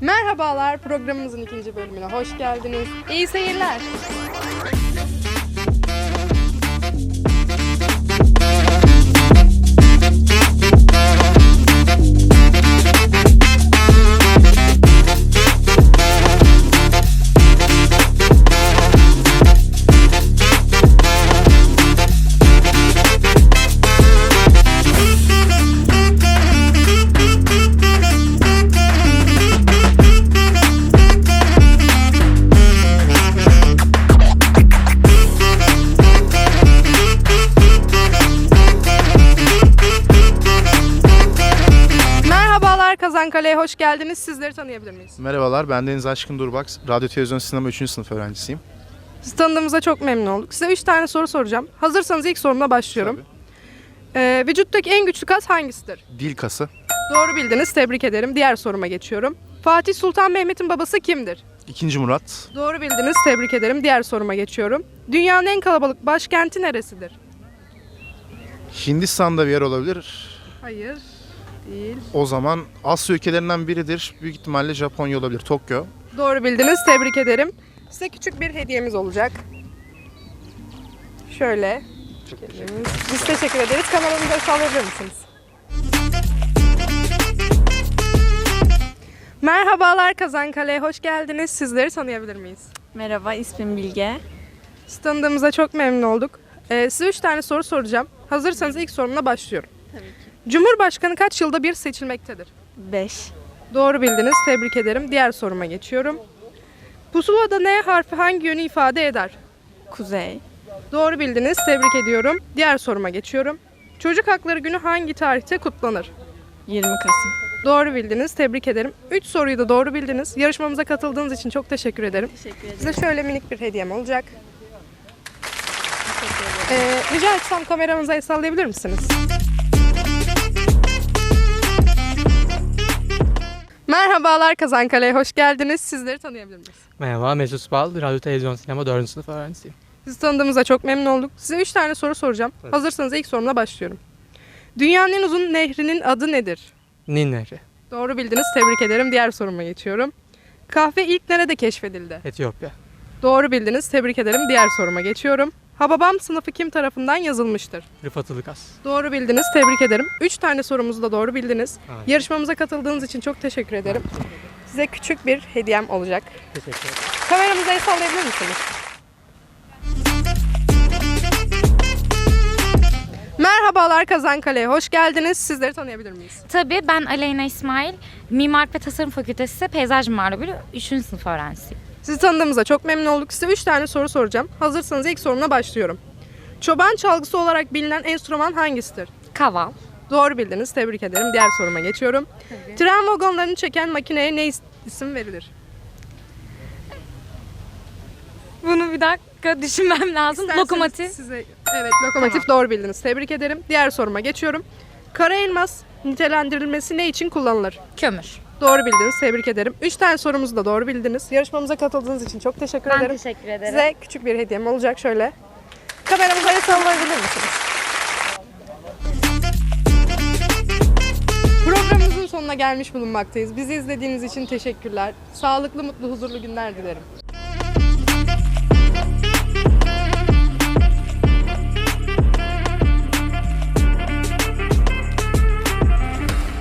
Merhabalar, programımızın ikinci bölümüne hoş geldiniz. İyi seyirler. Kazankale'ye hoş geldiniz. Sizleri tanıyabilir miyiz? Merhabalar, ben Deniz Aşkın Durbak. Radyo, televizyon, sinema 3. sınıf öğrencisiyim. Sizi tanıdığımıza çok memnun olduk. Size 3 tane soru soracağım. Hazırsanız ilk sorumla başlıyorum. Ee, vücuttaki en güçlü kas hangisidir? Dil kası. Doğru bildiniz, tebrik ederim. Diğer soruma geçiyorum. Fatih Sultan Mehmet'in babası kimdir? İkinci Murat. Doğru bildiniz, tebrik ederim. Diğer soruma geçiyorum. Dünyanın en kalabalık başkenti neresidir? Hindistan'da bir yer olabilir. Hayır, değil. O zaman Asya ülkelerinden biridir. Büyük ihtimalle Japonya olabilir. Tokyo. Doğru bildiniz, tebrik ederim. Size küçük bir hediyemiz olacak. Şöyle. Biz teşekkür ederiz. Kameramızı sallayabilir misiniz? Merhabalar Kazankale'ye hoş geldiniz. Sizleri tanıyabilir miyiz? Merhaba, ismim Bilge. Sizi tanıdığımıza çok memnun olduk. Ee, size üç tane soru soracağım. Hazırsanız ilk sorumla başlıyorum. Tabii ki. Cumhurbaşkanı kaç yılda bir seçilmektedir? 5. Doğru bildiniz. Tebrik ederim. Diğer soruma geçiyorum. Pusulada N harfi hangi yönü ifade eder? Kuzey. Doğru bildiniz. Tebrik ediyorum. Diğer soruma geçiyorum. Çocuk Hakları Günü hangi tarihte kutlanır? 20 Kasım. Doğru bildiniz. Tebrik ederim. 3 soruyu da doğru bildiniz. Yarışmamıza katıldığınız için çok teşekkür ederim. Teşekkür ederim. Size şöyle minik bir hediyem olacak. Ee, rica etsem kameramıza el sallayabilir misiniz? Merhabalar Kazankale'ye hoş geldiniz. Sizleri tanıyabilir miyiz? Merhaba, Mesut Bal, Radyo Televizyon Sinema 4. sınıf öğrencisiyim. Sizi tanıdığımıza çok memnun olduk. Size 3 tane soru soracağım. Evet. Hazırsanız ilk sorumla başlıyorum. Dünyanın en uzun nehrinin adı nedir? Nil Nehri, Doğru bildiniz. Tebrik ederim. Diğer soruma geçiyorum. Kahve ilk nerede keşfedildi? Etiyopya. Doğru bildiniz. Tebrik ederim. Diğer soruma geçiyorum. Hababam sınıfı kim tarafından yazılmıştır? Rıfat Ilıkas. Doğru bildiniz. Tebrik ederim. 3 tane sorumuzu da doğru bildiniz. Aynen. Yarışmamıza katıldığınız için çok teşekkür ederim. Size küçük bir hediyem olacak. Teşekkür ederim. Kameramıza el sallayabilir misiniz? Merhabalar Kazankale'ye hoş geldiniz. Sizleri tanıyabilir miyiz? Tabii ben Aleyna İsmail, Mimarlık ve Tasarım Fakültesi Peyzaj Mimarlığı Bölümü 3. sınıf öğrencisiyim. Sizi tanıdığımıza çok memnun olduk. Size 3 tane soru soracağım. Hazırsanız ilk sorumla başlıyorum. Çoban çalgısı olarak bilinen enstrüman hangisidir? Kaval. Doğru bildiniz. Tebrik ederim. Diğer soruma geçiyorum. Tren vagonlarını çeken makineye ne is- isim verilir? Bunu bir dakika düşünmem lazım. İsterseniz Lokomotif. Size... Evet lokomotif doğru bildiniz. Tebrik ederim. Diğer soruma geçiyorum. Kara elmas nitelendirilmesi ne için kullanılır? Kömür. Doğru bildiniz. Tebrik ederim. 3 tane sorumuzu da doğru bildiniz. Yarışmamıza katıldığınız için çok teşekkür Ben ederim. teşekkür ederim. Size küçük bir hediyem olacak şöyle. Kameramıza el sallayabilir misiniz? Programımızın sonuna gelmiş bulunmaktayız. Bizi izlediğiniz için teşekkürler. Sağlıklı, mutlu, huzurlu günler dilerim.